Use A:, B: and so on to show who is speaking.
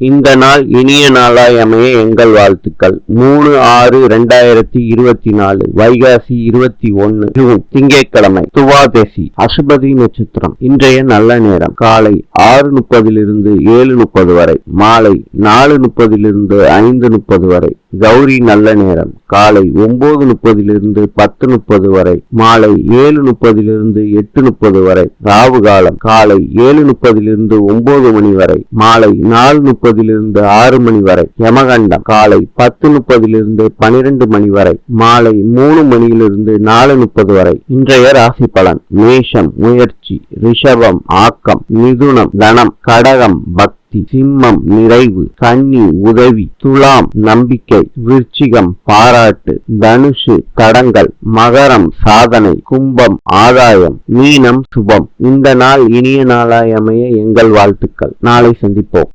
A: இந்த நாள் இனிய நாளாய் அமைய எங்கள் வாழ்த்துக்கள். மூணு ஆறு ரெண்டாயிரத்தி இருபத்தி நாலு வைகாசி இருபத்தி ஒன்னு ஜூன் திங்கட்கிழமை துவாதேசி அசுபதி நட்சத்திரம். இன்றைய நல்ல நேரம். காலை ஆறு முப்பதிலிருந்து ஏழு முப்பது வரை மாலை நாலு முப்பதிலிருந்து ஐந்து முப்பது வரை. கௌரி நல்ல நேரம். காலை ஒன்பது முப்பதிலிருந்து பத்து முப்பது வரை. மாலை ஏழு முப்பதிலிருந்து எட்டு முப்பது வரை. ராவு காலம் காலை ஏழு முப்பதிலிருந்து ஒன்பது மணி வரை. மாலை நாலு முப்பதிலிருந்து ஆறு மணி வரை. யமகண்டம் காலை பத்து முப்பதிலிருந்து பனிரெண்டு மணி வரை. மாலை மூணு மணியிலிருந்து நாலு முப்பது வரை. இன்றைய ராசி பலன். மேஷம் முயற்சி ரிஷபம் ஆக்கம் மிதுனம் தனம் கடகம் பக்தி சிம்மம் நிறைவு கன்னி உதவி துலாம் நம்பிக்கை விருச்சிகம் பாராட்டு தனுஷு தடங்கள் மகரம் சாதனை கும்பம் ஆதாயம் மீனம் சுபம். இந்த நாள் இனிய நாளாய் அமைய எங்கள் வாழ்த்துக்கள். நாளை சந்திப்போம்.